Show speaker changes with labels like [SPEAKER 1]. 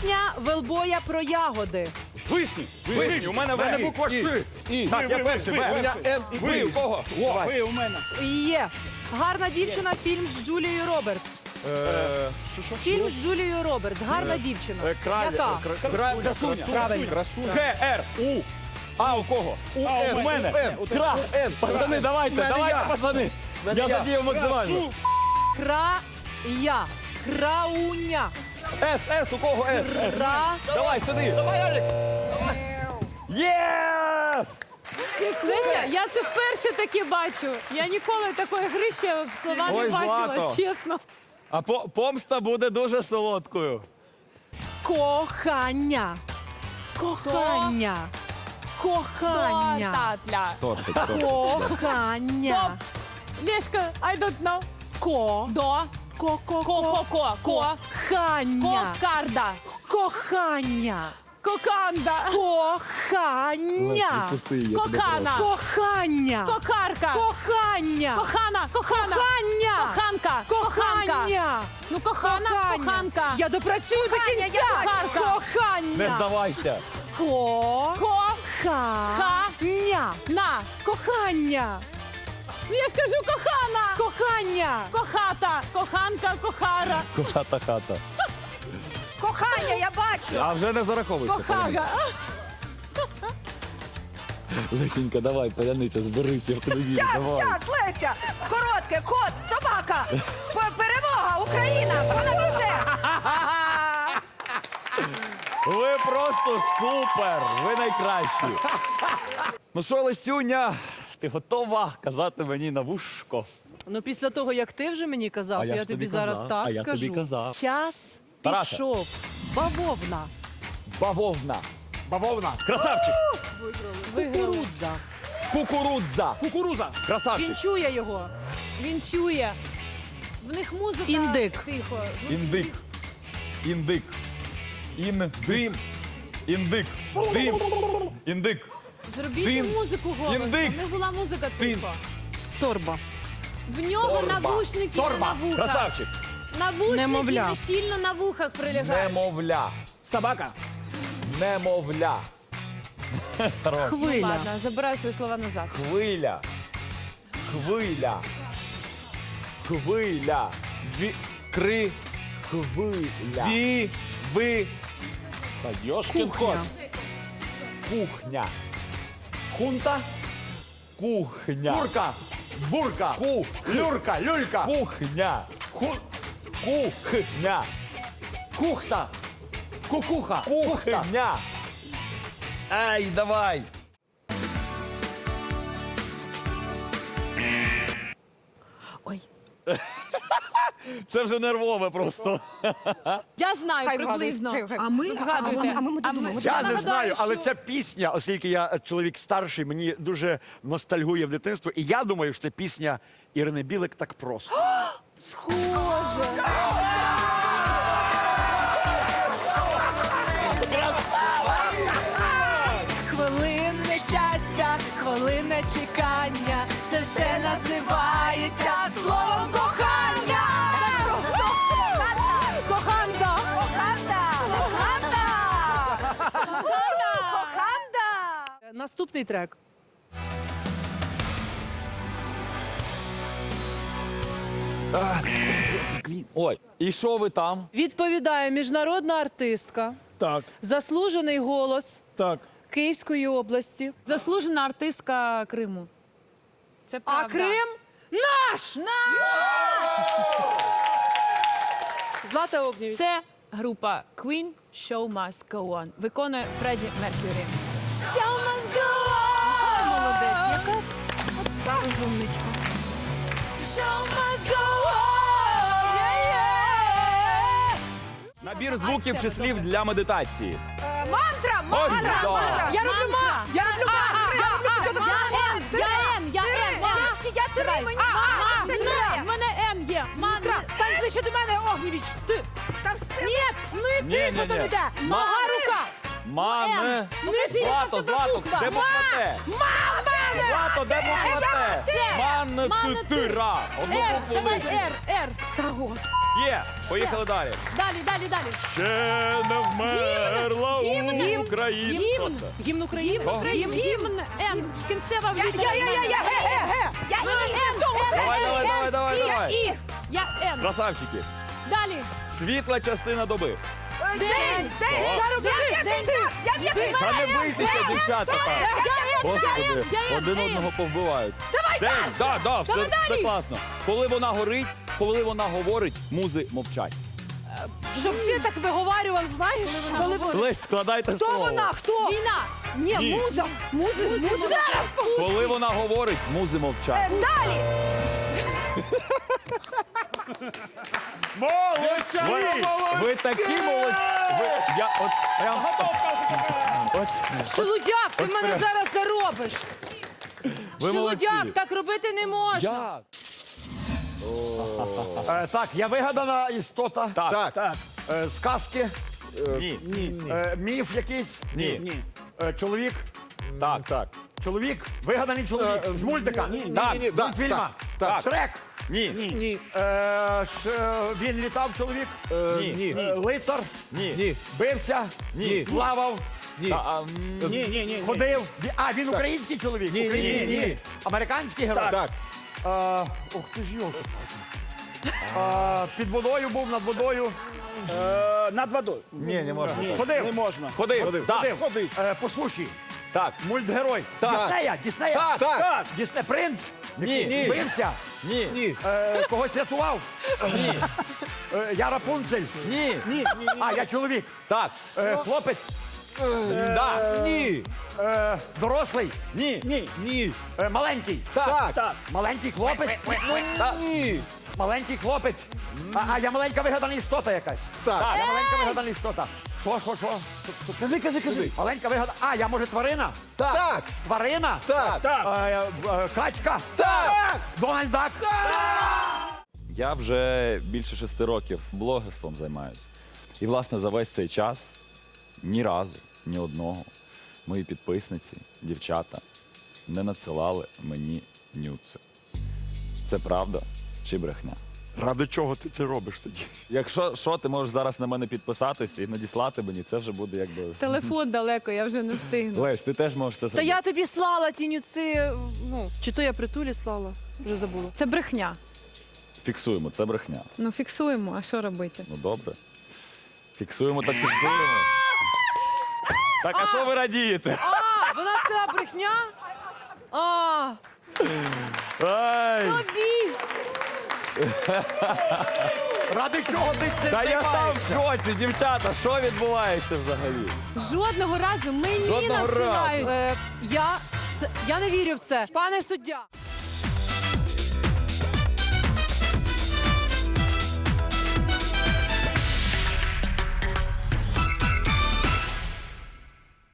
[SPEAKER 1] Пісня Велбоя про ягоди.
[SPEAKER 2] Вишні! Вишні! У мене
[SPEAKER 3] У мене
[SPEAKER 2] В.
[SPEAKER 3] буква Ш.
[SPEAKER 2] Так, я перший,
[SPEAKER 3] У мене
[SPEAKER 2] В.
[SPEAKER 3] І
[SPEAKER 2] Ви, у кого? Ви у мене.
[SPEAKER 1] Є. Гарна дівчина. Фільм з Джулією Робертс. Фільм з Джулією Робертс. Гарна дівчина.
[SPEAKER 3] Е,
[SPEAKER 1] Яка?
[SPEAKER 3] кра-
[SPEAKER 2] Кра- Красуня.
[SPEAKER 3] Красуня.
[SPEAKER 2] Г, Р, У. А, у кого?
[SPEAKER 3] У,
[SPEAKER 2] мене. Кра.
[SPEAKER 3] Н.
[SPEAKER 2] Пацани, давайте, давайте,
[SPEAKER 3] я.
[SPEAKER 2] пацани. Я задію максимально.
[SPEAKER 1] Края. Крауня.
[SPEAKER 2] С, С, у кого С? С.
[SPEAKER 1] Кра.
[SPEAKER 2] Давай сюди. Давай, Алекс. Єс!
[SPEAKER 1] Леся, я це вперше таке бачу. Я ніколи такої гри ще в слова не
[SPEAKER 2] Ой,
[SPEAKER 1] бачила,
[SPEAKER 2] Злато.
[SPEAKER 1] чесно.
[SPEAKER 2] А по- помста буде дуже солодкою.
[SPEAKER 1] Кохання. Кохання. Кохання.
[SPEAKER 4] Татля.
[SPEAKER 1] Кохання.
[SPEAKER 4] Леська, I don't know.
[SPEAKER 1] Ко.
[SPEAKER 4] До.
[SPEAKER 1] Ко. Ко.
[SPEAKER 4] Ко, ко, ко, ко.
[SPEAKER 1] Кохання.
[SPEAKER 4] Кокарда.
[SPEAKER 1] Кохання.
[SPEAKER 4] Коканда.
[SPEAKER 1] Кохання.
[SPEAKER 4] Кокана.
[SPEAKER 1] Кохання.
[SPEAKER 4] Кокарка.
[SPEAKER 1] Кохання.
[SPEAKER 4] Кохана. Кохана.
[SPEAKER 1] Кохання.
[SPEAKER 4] Коханка.
[SPEAKER 1] Кохання.
[SPEAKER 4] Ну, кохана, коханка.
[SPEAKER 1] Я допрацюю до
[SPEAKER 4] Кохання, я.
[SPEAKER 2] Не здавайся.
[SPEAKER 1] Ко.
[SPEAKER 4] Ко.
[SPEAKER 1] Ха-ня.
[SPEAKER 4] На.
[SPEAKER 1] Кохання.
[SPEAKER 4] Ну, я скажу кохана.
[SPEAKER 1] Кохання.
[SPEAKER 4] Кохата. Коханка. Кохара.
[SPEAKER 2] Хата, хата.
[SPEAKER 5] Кохання, я бачу.
[SPEAKER 2] А вже не зараховується.
[SPEAKER 4] Кохага.
[SPEAKER 2] Лесенька, давай, паляниця, зберись, я в тебе.
[SPEAKER 5] Час,
[SPEAKER 2] Давай.
[SPEAKER 5] час, Леся. Коротке, кот, собака. П- Перемога, Україна, понад усе.
[SPEAKER 2] Ви просто супер! Ви найкращі. Ну що, Лесюня, ти готова казати мені на вушко?
[SPEAKER 1] Ну, після того, як ти вже мені казав,
[SPEAKER 2] А
[SPEAKER 1] то
[SPEAKER 2] я
[SPEAKER 1] я,
[SPEAKER 2] ж
[SPEAKER 1] тобі
[SPEAKER 2] тобі
[SPEAKER 1] зараз
[SPEAKER 2] казав,
[SPEAKER 1] так
[SPEAKER 2] а я
[SPEAKER 1] скажу.
[SPEAKER 2] тобі казав.
[SPEAKER 1] Час
[SPEAKER 2] Тараса.
[SPEAKER 1] пішов. Бавовна.
[SPEAKER 2] Бавовна.
[SPEAKER 3] Бавовна.
[SPEAKER 2] Красавчик.
[SPEAKER 1] Кукурудза.
[SPEAKER 2] Кукурудза. Кукуруза.
[SPEAKER 1] Він чує його.
[SPEAKER 4] Він чує. В них музика.
[SPEAKER 1] Індик.
[SPEAKER 4] Тихо. Ну,
[SPEAKER 2] Індик. Індик. Індим. Індик. Дим. Індик.
[SPEAKER 4] Зробіть музику голосно.
[SPEAKER 2] Індик.
[SPEAKER 4] В була музика
[SPEAKER 2] Дим.
[SPEAKER 4] тихо.
[SPEAKER 1] Торба.
[SPEAKER 4] В нього
[SPEAKER 2] Торба.
[SPEAKER 4] навушники
[SPEAKER 2] Торба.
[SPEAKER 4] не на вухах.
[SPEAKER 2] Красавчик.
[SPEAKER 4] Навушники
[SPEAKER 1] Немовля.
[SPEAKER 4] не щільно на вухах прилягають.
[SPEAKER 2] Немовля.
[SPEAKER 3] Собака.
[SPEAKER 2] Немовля.
[SPEAKER 1] Хвиля.
[SPEAKER 4] Ладно, забираю свої слова назад.
[SPEAKER 2] Хвиля. Хвиля. Хвиля. Ві... Кри. Хвиля. Ві. Ви. Та йошкін кот.
[SPEAKER 1] Кухня.
[SPEAKER 2] Кухня. Хунта. Кухня.
[SPEAKER 3] Курка. Бурка.
[SPEAKER 2] Ку.
[SPEAKER 3] Люрка. Люлька.
[SPEAKER 2] Кухня.
[SPEAKER 3] Ку-
[SPEAKER 2] Кухня.
[SPEAKER 3] Кухта. Кукуха. Кухта.
[SPEAKER 2] Кухня. Ай, давай.
[SPEAKER 1] Ой.
[SPEAKER 2] Це вже нервове просто.
[SPEAKER 4] Я знаю
[SPEAKER 5] Хай
[SPEAKER 4] приблизно.
[SPEAKER 5] вгадують.
[SPEAKER 4] А ми вгадуйте.
[SPEAKER 5] а ми- а ми думаємо.
[SPEAKER 3] Я не
[SPEAKER 4] нагадаю,
[SPEAKER 3] знаю, але
[SPEAKER 4] що-
[SPEAKER 3] ця пісня, оскільки я е, чоловік старший, мені дуже ностальгує в дитинство. І я думаю, що це пісня Ірини Білик так просто.
[SPEAKER 1] Хвилинне щастя, хвилинне чекання. Наступний трек.
[SPEAKER 2] Ой, і що ви там?
[SPEAKER 1] Відповідає міжнародна артистка,
[SPEAKER 2] Так,
[SPEAKER 1] заслужений голос
[SPEAKER 2] так.
[SPEAKER 1] Київської області.
[SPEAKER 4] Заслужена артистка Криму. Це
[SPEAKER 1] А. Крим наш! Злата Огнєвіч.
[SPEAKER 4] Це група Queen Show Must Go On. Виконує Фредді Меркюрі. Show must go розумничка.
[SPEAKER 1] Show must go on! Yeah, yeah!
[SPEAKER 2] Набір звуків чи слів для медитації.
[SPEAKER 5] Мантра,
[SPEAKER 2] Ось
[SPEAKER 5] мантра, мантра.
[SPEAKER 1] Я роблю ма! Я роблю ма! Я роблю початок.
[SPEAKER 4] Я Н, я Н, я Н.
[SPEAKER 5] Левський, я три, мені
[SPEAKER 4] А, а,
[SPEAKER 5] а,
[SPEAKER 4] мене, в мене Н є.
[SPEAKER 1] Мантра,
[SPEAKER 4] Мантра.
[SPEAKER 1] стань ближче до мене, Огнєвіч! Ти!
[SPEAKER 5] Та все.
[SPEAKER 1] Ні,
[SPEAKER 2] Ні,
[SPEAKER 1] ти,
[SPEAKER 2] ні,
[SPEAKER 1] потім іде! Нога рука!
[SPEAKER 2] Мане.
[SPEAKER 4] Ну, Н.
[SPEAKER 1] Не
[SPEAKER 2] Злато, злато, де буква Т?
[SPEAKER 1] Мама!
[SPEAKER 2] Злато, де буква Т? Манна-цитира.
[SPEAKER 4] Р, давай. Р, Р.
[SPEAKER 2] Є, поїхали далі.
[SPEAKER 4] Далі, далі, далі.
[SPEAKER 2] Ще не вмерла
[SPEAKER 4] Гімн, гімн,
[SPEAKER 2] Україна.
[SPEAKER 4] гімн.
[SPEAKER 2] Що це?
[SPEAKER 1] Гімн України.
[SPEAKER 4] Гімн, гімн, Н. Кінцева
[SPEAKER 5] Я,
[SPEAKER 4] літера.
[SPEAKER 5] я, я, я, я, ге, ге, ге. Я
[SPEAKER 4] Ну,
[SPEAKER 5] і,
[SPEAKER 4] Н, Н.
[SPEAKER 2] Давай, давай, давай, давай,
[SPEAKER 5] І,
[SPEAKER 2] давай.
[SPEAKER 5] і.
[SPEAKER 4] Я Н.
[SPEAKER 2] Красавчики.
[SPEAKER 4] Далі.
[SPEAKER 2] Світла частина доби.
[SPEAKER 5] День, день.
[SPEAKER 2] Та не бийтеся, дівчата. Господи, один одного повбивають. Давай, День, да, да, все, все класно. Коли вона горить, коли вона говорить, музи мовчать.
[SPEAKER 1] Щоб ти так виговарював, знаєш? Коли вона...
[SPEAKER 2] Лесь, складайте
[SPEAKER 1] Хто
[SPEAKER 2] слово.
[SPEAKER 1] вона? Хто?
[SPEAKER 4] Війна.
[SPEAKER 1] Ні,
[SPEAKER 2] Ні.
[SPEAKER 1] муза. Музи, музи. Зараз
[SPEAKER 2] Коли вона говорить, музи мовчать.
[SPEAKER 5] Е, Далі.
[SPEAKER 2] Ви, ви такі молодці. Ви, я от прям... От,
[SPEAKER 1] Шелудяк, ти мене зараз заробиш.
[SPEAKER 2] ви
[SPEAKER 1] Шелудяк,
[SPEAKER 2] молодці.
[SPEAKER 1] так робити не можна.
[SPEAKER 2] Як?
[SPEAKER 3] Е, так, я вигадана істота.
[SPEAKER 2] Так.
[SPEAKER 3] так. Е, сказки,
[SPEAKER 2] Ні. Ні.
[SPEAKER 3] е, міф якийсь.
[SPEAKER 2] Ні.
[SPEAKER 3] Е, чоловік.
[SPEAKER 2] Так, так.
[SPEAKER 3] Чоловік, вигаданий чоловік. З мультика.
[SPEAKER 2] Так.
[SPEAKER 3] З мультфільма.
[SPEAKER 2] так.
[SPEAKER 3] Шрек.
[SPEAKER 2] Ні.
[SPEAKER 3] Ні. Е, ш, він літав чоловік. Е,
[SPEAKER 2] Ні.
[SPEAKER 3] е, лицар.
[SPEAKER 2] Ні. Ні.
[SPEAKER 3] Бився.
[SPEAKER 2] Ні.
[SPEAKER 3] Плавав.
[SPEAKER 2] Та, а, м,
[SPEAKER 3] Ходив. Ві- А, він український чоловік.
[SPEAKER 2] Ні, ні,
[SPEAKER 3] Український,
[SPEAKER 2] ні, ні.
[SPEAKER 3] Американський герой. Так. Е, ух ти ж йолки. Е, під водою був, над водою.
[SPEAKER 6] Над водою.
[SPEAKER 2] Ні, не можна.
[SPEAKER 3] Ходив.
[SPEAKER 6] Не можна.
[SPEAKER 2] Ходив. Так.
[SPEAKER 3] Ходив. Е, по суші.
[SPEAKER 2] Так.
[SPEAKER 3] Мультгерой.
[SPEAKER 2] Так.
[SPEAKER 3] Діснея. Діснея.
[SPEAKER 2] Так. Так.
[SPEAKER 3] Дісне принц.
[SPEAKER 2] Ні.
[SPEAKER 3] який
[SPEAKER 2] Ні.
[SPEAKER 3] Бився.
[SPEAKER 2] Ні. Ні.
[SPEAKER 3] Е, когось рятував.
[SPEAKER 2] Ні.
[SPEAKER 3] Е, я Рапунцель.
[SPEAKER 2] Ні. Ні.
[SPEAKER 3] А, я чоловік.
[SPEAKER 2] Так.
[SPEAKER 3] Е, хлопець.
[SPEAKER 2] Да. Ні.
[SPEAKER 3] Е, дорослий.
[SPEAKER 2] Ні.
[SPEAKER 6] Ні.
[SPEAKER 2] Ні.
[SPEAKER 3] Е, маленький.
[SPEAKER 2] Так.
[SPEAKER 6] Так.
[SPEAKER 3] Маленький хлопець.
[SPEAKER 2] Так. Ні.
[SPEAKER 3] Маленький хлопець. А, а я маленька вигадана істота якась. Так. Я маленька вигадана істота. Що, що, що? Кажи, кажи, кажи. Маленька вигадана. А, я може тварина?
[SPEAKER 2] Так.
[SPEAKER 3] Тварина?
[SPEAKER 2] Так.
[SPEAKER 6] Так.
[SPEAKER 3] Е, е, качка?
[SPEAKER 2] Так.
[SPEAKER 3] Дональд Дак?
[SPEAKER 2] Я вже більше шести років блогерством займаюся. І, власне, за весь цей час ні разу, ні одного мої підписниці, дівчата, не надсилали мені нюци. Це правда чи брехня?
[SPEAKER 3] Ради чого ти це робиш тоді?
[SPEAKER 2] Якщо що, ти можеш зараз на мене підписатись і надіслати мені, це вже буде якби.
[SPEAKER 4] Телефон далеко, я вже не встигну.
[SPEAKER 2] Лесь, ти теж можеш це
[SPEAKER 1] Та
[SPEAKER 2] зробити.
[SPEAKER 1] я тобі слала ті нюци, ну, чи то я притулі слала, вже забула.
[SPEAKER 4] Це брехня.
[SPEAKER 2] Фіксуємо, це брехня.
[SPEAKER 4] Ну фіксуємо, а що робити?
[SPEAKER 2] Ну добре. Фіксуємо так фіксуємо. Так, а що ви радієте?
[SPEAKER 1] А, вона сказала брехня? А,
[SPEAKER 2] Ай!
[SPEAKER 4] Тобі!
[SPEAKER 3] Ради чого ти це
[SPEAKER 2] Та я сам в
[SPEAKER 3] займаєшся?
[SPEAKER 2] шоці, дівчата, що відбувається взагалі?
[SPEAKER 4] Жодного разу мені
[SPEAKER 2] Жодного разу.
[SPEAKER 4] надсилають.
[SPEAKER 1] е, я, це, я не вірю в це. Пане суддя.